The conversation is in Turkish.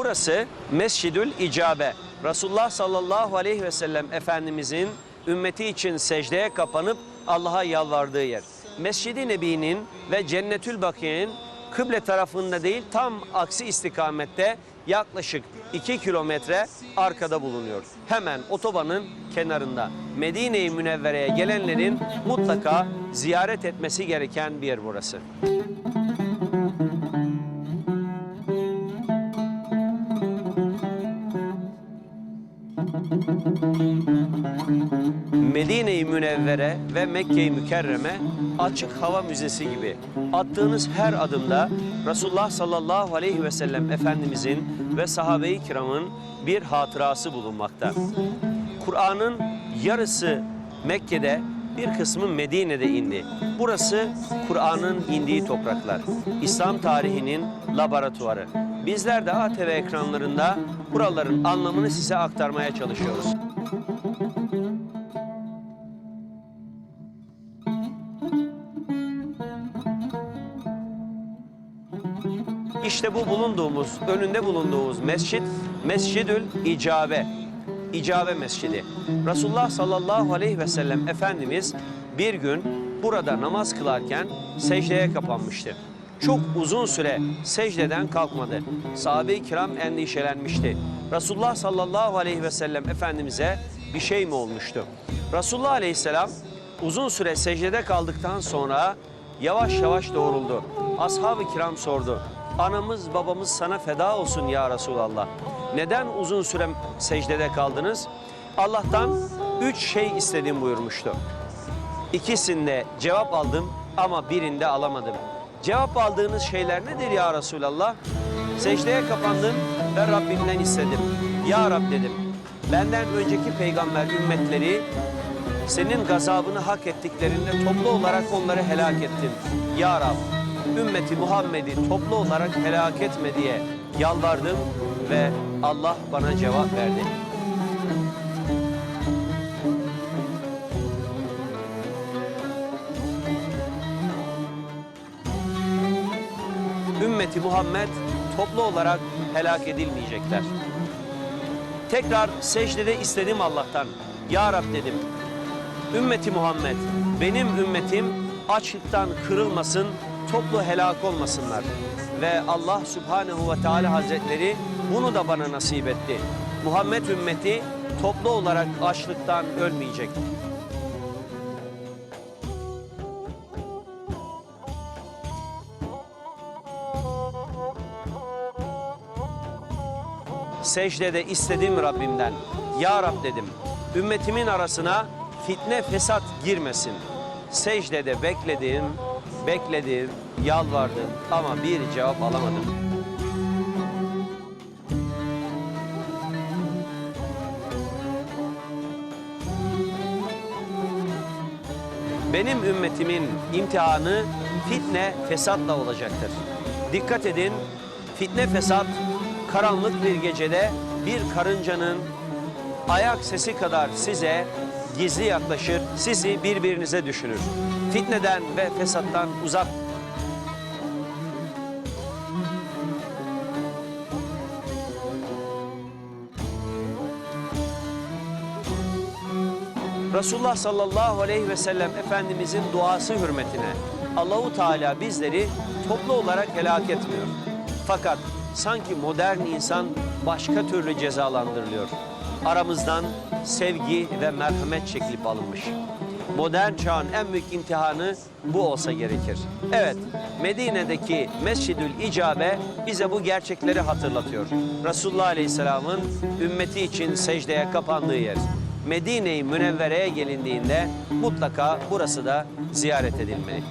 Burası Mescidül İcabe. Resulullah sallallahu aleyhi ve sellem Efendimizin ümmeti için secdeye kapanıp Allah'a yalvardığı yer. Mescid-i Nebi'nin ve Cennetül Bakiye'nin kıble tarafında değil tam aksi istikamette yaklaşık 2 kilometre arkada bulunuyor. Hemen otobanın kenarında Medine-i Münevvere'ye gelenlerin mutlaka ziyaret etmesi gereken bir yer burası. Medine-i Münevvere ve Mekke-i Mükerreme açık hava müzesi gibi. Attığınız her adımda Resulullah sallallahu aleyhi ve sellem Efendimizin ve sahabe-i kiramın bir hatırası bulunmakta. Kur'an'ın yarısı Mekke'de, bir kısmı Medine'de indi. Burası Kur'an'ın indiği topraklar. İslam tarihinin laboratuvarı. Bizler de ATV ekranlarında buraların anlamını size aktarmaya çalışıyoruz. İşte bu bulunduğumuz, önünde bulunduğumuz mescit, Mescidül İcabe. İcabe Mescidi. Resulullah sallallahu aleyhi ve sellem Efendimiz bir gün burada namaz kılarken secdeye kapanmıştı. Çok uzun süre secdeden kalkmadı. Sahabe-i kiram endişelenmişti. Resulullah sallallahu aleyhi ve sellem Efendimiz'e bir şey mi olmuştu? Resulullah aleyhisselam uzun süre secdede kaldıktan sonra yavaş yavaş doğruldu. Ashab-ı kiram sordu. Anamız babamız sana feda olsun ya Resulallah. Neden uzun süre secdede kaldınız? Allah'tan üç şey istedim buyurmuştu. İkisinde cevap aldım ama birinde alamadım. Cevap aldığınız şeyler nedir ya Resulallah? Secdeye kapandım ve Rabbimden istedim. Ya Rab dedim. Benden önceki peygamber ümmetleri senin gazabını hak ettiklerinde toplu olarak onları helak ettin. Ya Rab, ümmeti Muhammed'i toplu olarak helak etme diye yalvardım ve Allah bana cevap verdi. Ümmeti Muhammed toplu olarak helak edilmeyecekler. Tekrar secdede istedim Allah'tan. Ya Rab dedim. Ümmeti Muhammed, benim ümmetim açlıktan kırılmasın, toplu helak olmasınlar. Ve Allah Subhanehu ve Teala Hazretleri bunu da bana nasip etti. Muhammed ümmeti toplu olarak açlıktan ölmeyecek. Secdede istedim Rabbimden. Ya Rab dedim. Ümmetimin arasına fitne fesat girmesin. Secdede bekledim, bekledim, yalvardım ama bir cevap alamadım. Benim ümmetimin imtihanı fitne fesatla olacaktır. Dikkat edin, fitne fesat karanlık bir gecede bir karıncanın ayak sesi kadar size gizli yaklaşır, sizi birbirinize düşürür. Fitneden ve fesattan uzak Resulullah sallallahu aleyhi ve sellem Efendimizin duası hürmetine Allahu Teala bizleri toplu olarak helak etmiyor. Fakat sanki modern insan başka türlü cezalandırılıyor. Aramızdan sevgi ve merhamet çekilip alınmış. Modern çağın en büyük imtihanı bu olsa gerekir. Evet, Medine'deki Mescidül İcabe bize bu gerçekleri hatırlatıyor. Resulullah Aleyhisselam'ın ümmeti için secdeye kapandığı yer. Medine-i Münevvere'ye gelindiğinde mutlaka burası da ziyaret edilmeli.